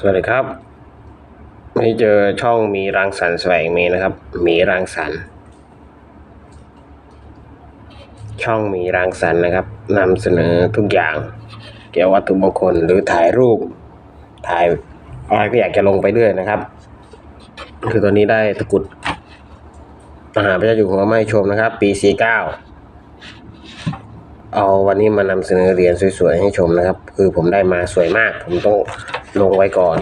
สวัสดีครับนนี้เจอช่องมีรังสรรค์แสวงมีนะครับ มีรังสรรค์ช่องมีรังสรรค์นะครับนำเสนอทุกอย่าง เกี่ยวกับวัตถุมงคลหรือถ่ายรูป ถ่ายอะไรก็อยากจะลงไปเรื่อยนะครับ คือตอนนี้ได้ตะกุดมหาพระเจ้าอยู่หัวไม่ชมนะครับ ปี 49 เอาวันนี้มานำเสนอเหรียญสวยๆให้ชมนะครับ คือผมได้มาสวยมาก ผมต้อง ลงไว้ก่อน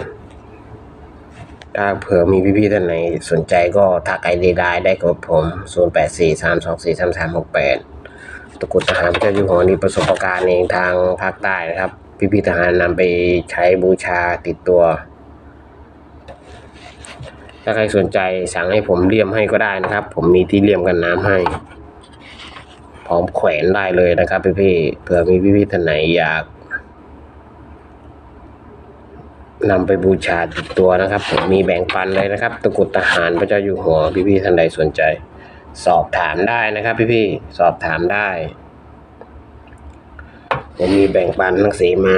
ถ้าเผื่อมีพี่ๆท่านไหนสนใจก็ทักไอเดียได้ได้กับผม 0 8 4 3 2 4 3 3 6 8ตะกุดทหารพระเจ้าอยู่หัวนี่ประสบการณ์เองทางภาคใต้นะครับ พี่ๆทหารนำไปใช้บูชาติดตัว ถ้าใครสนใจสั่งให้ผมเลี่ยมให้ก็ได้นะครับ ผมมีที่เลี่ยมกันน้ำให้พร้อมแขวนได้เลยนะครับพี่ๆเผื่อมีพี่ๆท่านไหนอยาก นำไปบูชาติดตัวนะครับผมมีแบ่งปันเลยนะครับ ตะกุดทหารพระเจ้าอยู่หัวพี่ๆท่านใดสนใจ สอบถามได้นะครับ พี่ๆสอบถามได้ผมมีแบ่งปันหนังสือมา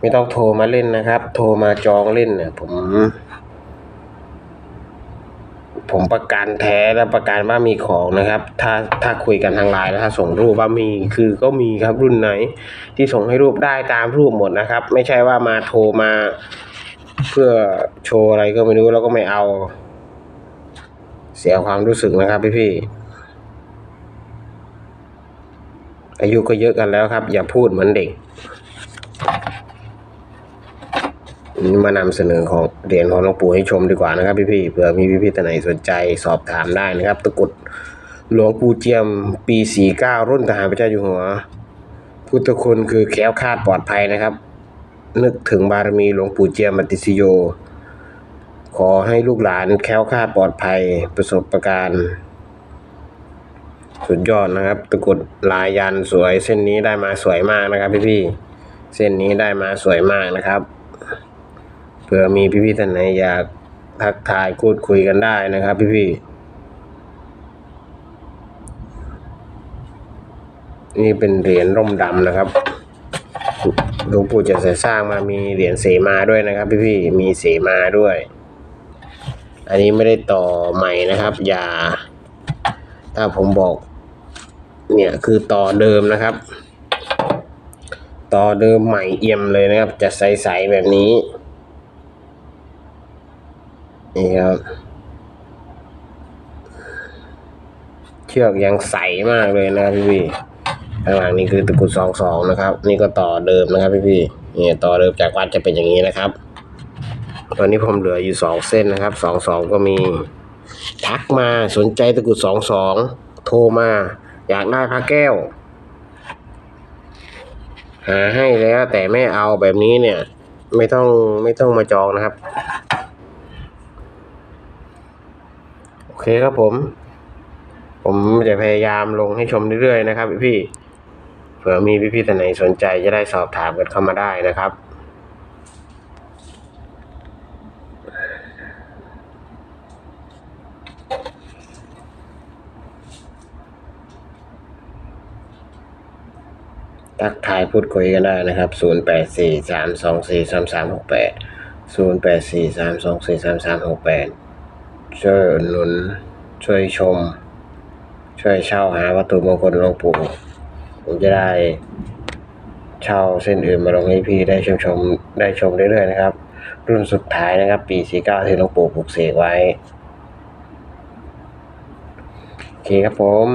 ไม่ต้องโทรมาเล่นนะครับ โทรมาจองเล่นเนี่ยผม ผมประกันแท้และประกันว่ามีของนะครับ ถ้าถ้าคุยกันทางไลน์แล้วถ้าส่งรูปว่ามีคือก็มีครับรุ่นไหน ที่ส่งให้รูปได้ตามรูปหมดนะครับ ไม่ใช่ว่ามาโทรมา เพื่อโชว์อะไรก็ไม่รู้แล้วก็ไม่เอา เสียความรู้สึกนะครับพี่พี่อายุก็เยอะกันแล้วครับ อย่าพูดเหมือนเด็ก มานำเสนอของเหรียญของหลวงปู่ให้ชมดีกว่านะครับพี่ๆเผื่อมีพี่ๆท่านไหนสนใจสอบถามได้นะครับ ตะกุดหลวงปู่เจียมปี 49 รุ่นทหารพระเจ้าอยู่หัว พุทธคุณคือแคล้วคลาดปลอดภัยนะครับ นึกถึงบารมีหลวงปู่เจียมมัตติสโย ขอให้ลูกหลานแคล้วคลาดปลอดภัยประสบประการสุดยอดนะครับ ตะกุดลายยันสวยเส้นนี้ได้มาสวยมากนะครับพี่ๆเส้นนี้ได้มาสวยมากนะครับ เผื่อมีพี่ๆท่านไหนอยากทักทายพูดคุยกันได้นะครับ พี่ๆนี่เป็นเหรียญร่มดำนะครับหลวงปู่จะใส่สร้างมามีเหรียญเสมาด้วยนะครับ พี่ๆมีเสมาด้วย อันนี้ไม่ได้ต่อใหม่นะครับ อย่า ถ้าผมบอก เนี่ยคือต่อเดิมนะครับ ต่อเดิมใหม่เอี่ยมเลยนะครับ จะใสๆแบบนี้ นี่ครับ เชือกยังใสมากเลยนะครับพี่พี่ข้างหลังนี่คือตะกุดสองสองนะครับ นี่ก็ต่อเดิมนะครับพี่พี่นี่ต่อเดิมจากวัดจะเป็นอย่างนี้นะครับ ตอนนี้ผมเหลืออยู่สองเส้นนะครับสองสองก็มีทักมาสนใจตะกุดสองสองโทรมา อยากได้พระแก้ว หาให้แล้วแต่ไม่เอาแบบนี้เนี่ย ไม่ต้องไม่ต้องมาจองนะครับ โอ เคครับผม ผมจะพยายามลงให้ชมเรื่อยๆนะครับพี่ๆเผื่อมีพี่ๆท่านไหนสนใจจะได้สอบถามกันเข้ามาได้นะครับทักทายพูดคุยกันได้นะครับ 0 8 ช่วยอุดหนุน ช่วยชม ช่วยเช่าหาวัตถุมงคลหลวงปู่ผมจะได้เช่าเส้นอื่นมาลงให้พี่ได้ชมชมได้ชมเรื่อยๆนะครับ รุ่นสุดท้ายนะครับ ปี 49 ที่หลวงปู่ปลูกเสกไว้ โอเคครับผม